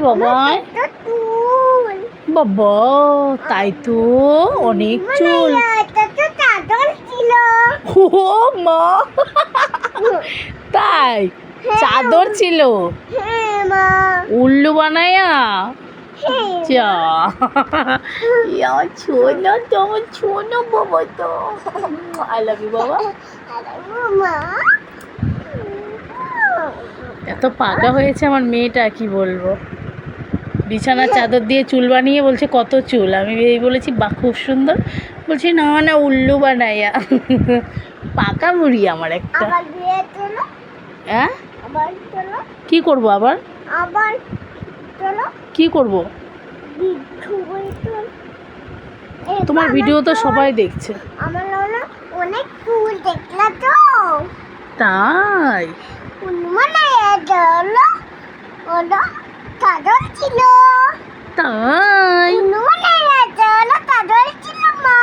চুল বাবা, তাই তো, অনেক চুল। ও মা। তাই, চাদর ছিল। উল্লু বানায়া। যা ছোনো তো বাবা বাবা। এত পাকা হয়েছে আমার মেয়েটা, কি বলব? বিছানার চাদর দিয়ে চুল বানিয়ে বলছে কত চুল? আমি এই বলেছি বা খুব সুন্দর। বলছি না না উল্লু বানাইয়া। পাকা মুড়ি আমার একটা। হ্যাঁ কি করব আবার? কি করব? তোমার ভিডিও তো সবাই দেখছে। আমার হলো অনেক ফুল দেখলা তো। তাই? চাদর ছিল তাই চাদর ছিল মা।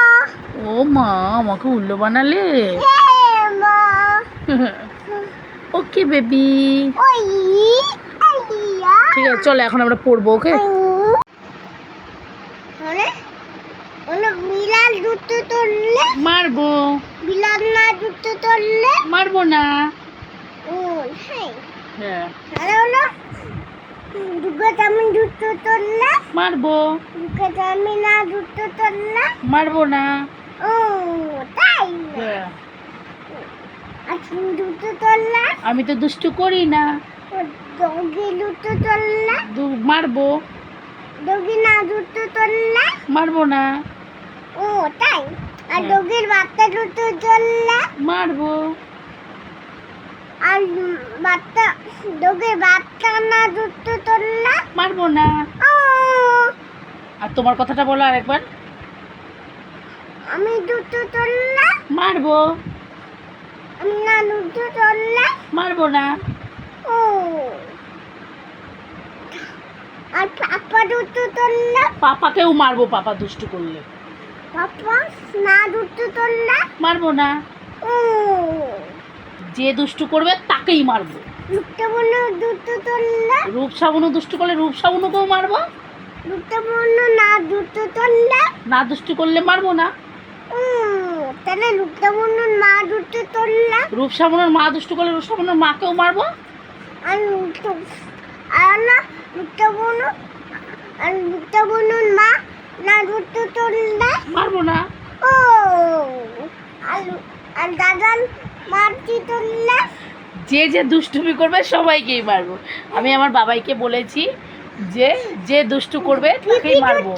ও মা আমাকে উল্লু বানালে? মা। Okay baby. ঠিক আছে চলো এখন আমরা পড়ব ওকে? বিলাল দুটো তুললে? মারবো। বিলাল না দুটো তুললে? মারবো না। ও হ্যাঁ। হ্যাঁ। হলো মারবো। চামচ না দুটো মারবো না। ও তাই দুটো আমি তো দুষ্টু করি না। ডগি দুটো মারবো। ডগি না দুটো মারবো না। ও তাই? আর। ডগির বাচ্চা দুটো তুললে মারবো। আর বাচ্চা ডগির বাচ্চা না দুটো তুললে মারবো না। আর তোমার কথাটা বলো আরেকবার। আমি দুটো তুললে মারবো। আমি না দুটো তুললে মারবো না। ও। আর পাপা দুটো তুললে পাপাকেও মারবো পাপা দুষ্টু করলে। পাপা না দুটো তুললে মারবো না। ও। যে দুষ্টু করবে তাকেই মারবো। দুটো বন্য দুটো তুললে? রূপ সাবুনও দুষ্টু করলে রূপ সাবুনকেও মারবো। না তুললে? না দুষ্টু করলে মারবো না। তাহলে দুটো বন্য না দুটো তুললে? রূপ সাবুনের মা দুষ্টু করলে মাকেও মারবো। আর আর না আর মা না মারবো না। ও আর আর যে যে দুষ্টুমি করবে সবাইকেই মারবো। আমি আমার বাবাইকে বলেছি যে যে দুষ্টু করবে তাকেই মারবো।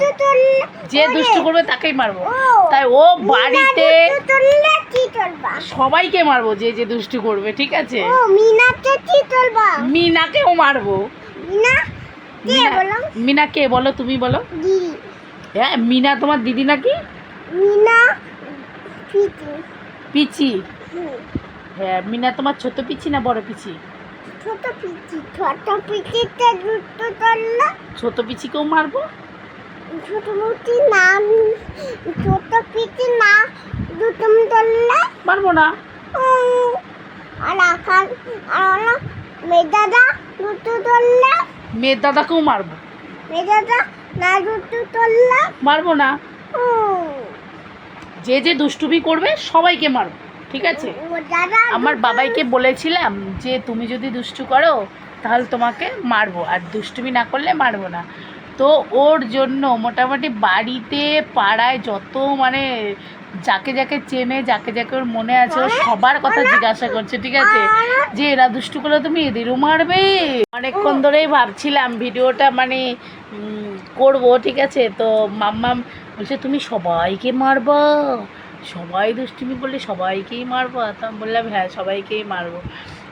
যে দুষ্টু করবে তাকেই মারবো। তাই ও বাড়িতে সবাইকে মারবো যে যে দুষ্টু করবে ঠিক আছে? মিনাকেও মারবো। মিনা কে বলো? তুমি বলো? হ্যাঁ মিনা তোমার দিদি নাকি? মিনা পিচি। হ্যাঁ মিনা তোমার ছোট পিচি না বড় পিচি ছোট পিচি ছোট পিচিতে দুটো তুললে ছোট পিচিকেও মারবো? ছোট মুটি নাম ছোট পিচি না দুটো তুললে মারবো না? আর আকার আর হলো মেদাদা দুটো তুললে মেয়ের দাদাকেও মারবো। মেদাদা না দুটো তুললে মারবো না? যে যে দুষ্টুমি করবে সবাইকে মারবো। ঠিক আছে? আমার বাবাইকে বলেছিলাম যে তুমি যদি দুষ্টু করো তাহলে তোমাকে মারবো। আর দুষ্টুমি না করলে মারবো না। তো ওর জন্য মোটামুটি বাড়িতে পাড়ায় যত মানে যাকে যাকে চেনে যাকে যাকে ওর মনে আছে ও সবার কথা জিজ্ঞাসা করছে ঠিক আছে? যে এরা দুষ্টু করলে তুমি এদেরও মারবে? অনেকক্ষণ ধরেই ভাবছিলাম ভিডিওটা মানে করব ঠিক আছে? তো মাম্মাম বলছে তুমি সবাইকে মারবা। সবাই দুষ্টুমি করলে সবাইকেই মারবো? তো বললাম হ্যাঁ সবাইকেই মারবো।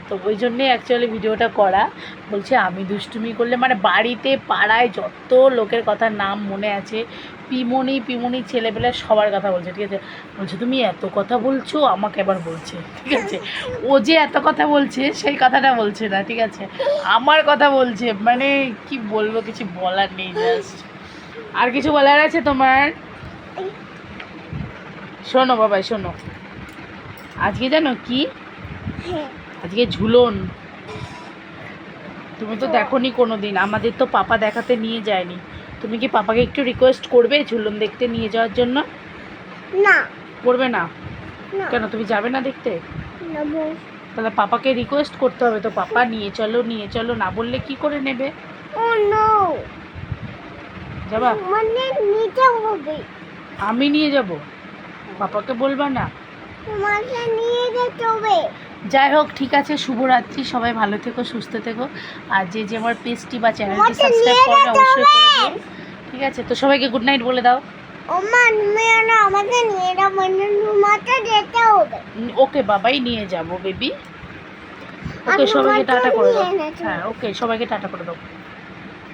তো ওই জন্যে অ্যাকচুয়ালি ভিডিওটা করা। বলছে, আমি দুষ্টুমি করলে মানে বাড়িতে, পাড়ায় যত লোকের কথা নাম মনে আছে, পিমনি পিমনি ছেলেপেলে সবার কথা বলছে, ঠিক আছে? বলছে, তুমি এত কথা বলছো, আমাকে এবার বলছে। ঠিক আছে? ও যে এত কথা বলছে, সেই কথাটা বলছে না, ঠিক আছে? আমার কথা বলছে মানে কি বলব, কিছু বলার নেই জাস্ট আর কিছু বলার আছে তোমার? শোনো বাবাই শোনো। আজকে জানো কি? হ্যাঁ। আজকে ঝুলন। তুমি তো দেখোনি কোনো দিন আমাদের তো পাপা দেখাতে নিয়ে যায়নি। তুমি কি পাপাকে একটু রিকোয়েস্ট করবে ঝুলন দেখতে নিয়ে যাওয়ার জন্য? না। করবে না? কেন তুমি যাবে না দেখতে? তাহলে পাপাকে রিকোয়েস্ট করতে হবে তো। পাপা নিয়ে চলো নিয়ে চলো। না বললে কি করে নেবে? যাবা? মানে হবে। আমি নিয়ে যাব? পাপাকে বলবা না? তোমাকে নিয়ে যেতে হবে। যাই হোক ঠিক আছে শুভরাত্রি সবাই ভালো থেকো সুস্থ থেকো। আর যে যে আমার পেজটি বা চ্যানেলটি সাবস্ক্রাইব করবে অবশ্যই করে। দিও। ঠিক আছে তো সবাইকে গুড নাইট বলে দাও। আমাকে নিয়ে মানে যেতে হবে। ওকে বাবাই নিয়ে যাব বেবি ওকে সবাইকে টাটা করে দাও। হ্যাঁ ওকে সবাইকে টাটা করে দাও।